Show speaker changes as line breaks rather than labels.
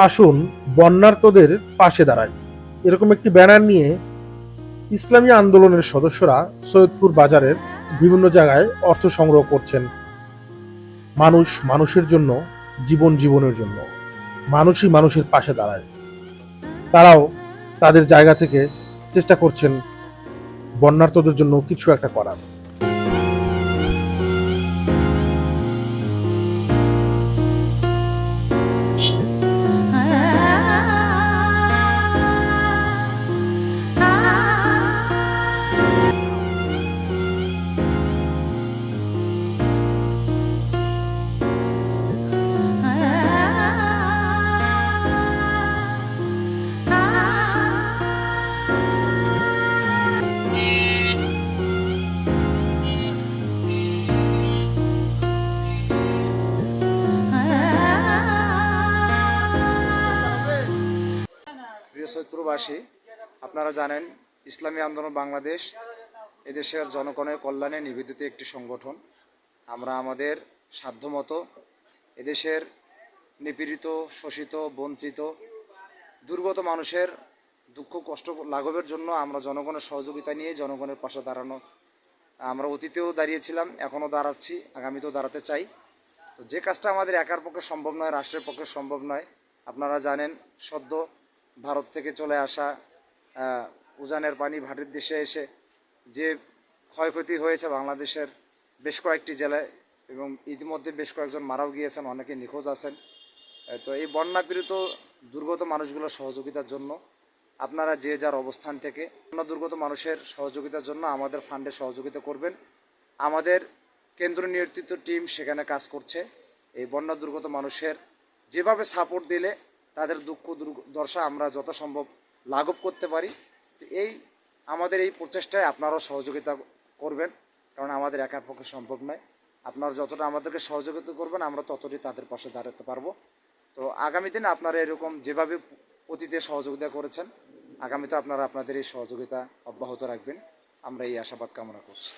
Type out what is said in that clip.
আসুন বন্যার্তদের পাশে দাঁড়াই। এরকম একটি ব্যানার নিয়ে ইসলামী আন্দোলনের সদস্যরা সৈয়দপুর বাজারের বিভিন্ন জায়গায় অর্থ সংগ্রহ করছেন। মানুষ মানুষের জন্য, জীবন জীবনের জন্য। মানুষই মানুষের পাশে দাঁড়ায়। তারাও তাদের জায়গা থেকে চেষ্টা করছেন বন্যার্তদের জন্য কিছু একটা করার।
সৈয়দপুরবাসী আপনারা জানেন, ইসলামী আন্দোলন বাংলাদেশ এদেশের জনগণের কল্যাণে নিবেদিত একটি সংগঠন। আমরা আমাদের সাধ্যমতো এদেশের নিপীড়িত, শোষিত, বঞ্চিত, দুর্গত মানুষের দুঃখ, কষ্ট লাঘবের জন্য আমরা জনগণের সহযোগিতা নিয়ে জনগণের পাশে দাঁড়ানো। আমরা অতীতেও দাঁড়িয়েছিলাম, এখনও দাঁড়াচ্ছি, আগামীতেও দাঁড়াতে চাই। তো যে কাজটা আমাদের একার পক্ষে সম্ভব নয়, রাষ্ট্রের পক্ষে সম্ভব নয়, আপনারা জানেন, সদ্য ভারত থেকে চলে আসা উজানের পানি ভাটির দেশে এসে যে ক্ষয়ক্ষতি হয়েছে বাংলাদেশের বেশ কয়েকটি জেলায় এবং ইতিমধ্যে বেশ কয়েকজন মারাও গিয়েছেন অনেকে নিখোঁজ আছেন। তো এই বন্যা পীড়িত দুর্গত মানুষগুলোর সহযোগিতার জন্য, আপনারা যে যার অবস্থান থেকে বন্যা দুর্গত মানুষের সহযোগিতার জন্য আমাদের ফান্ডে সহযোগিতা করবেন। আমাদের কেন্দ্র নিয়ন্ত্রিত টিম সেখানে কাজ করছে। এই বন্যা দুর্গত মানুষের যেভাবে সাপোর্ট দিলে তাদের দুঃখ দুর্দশা আমরা যত সম্ভব লাঘব করতে পারি। এই আমাদের এই প্রচেষ্টায় আপনারাও সহযোগিতা করবেন, কারণ আমাদের একার পক্ষে সম্ভব নয়। আপনারা যতটা আমাদেরকে সহযোগিতা করবেন, আমরা ততটাই তাদের পাশে দাঁড়াতে পারব। তো আগামী দিন আপনারা এরকম যেভাবে অতীতে সহযোগিতা করেছেন, আগামীতে আপনারা আপনাদের এই সহযোগিতা অব্যাহত রাখবেন। আমরা এই আশাবাদ কামনা করছি।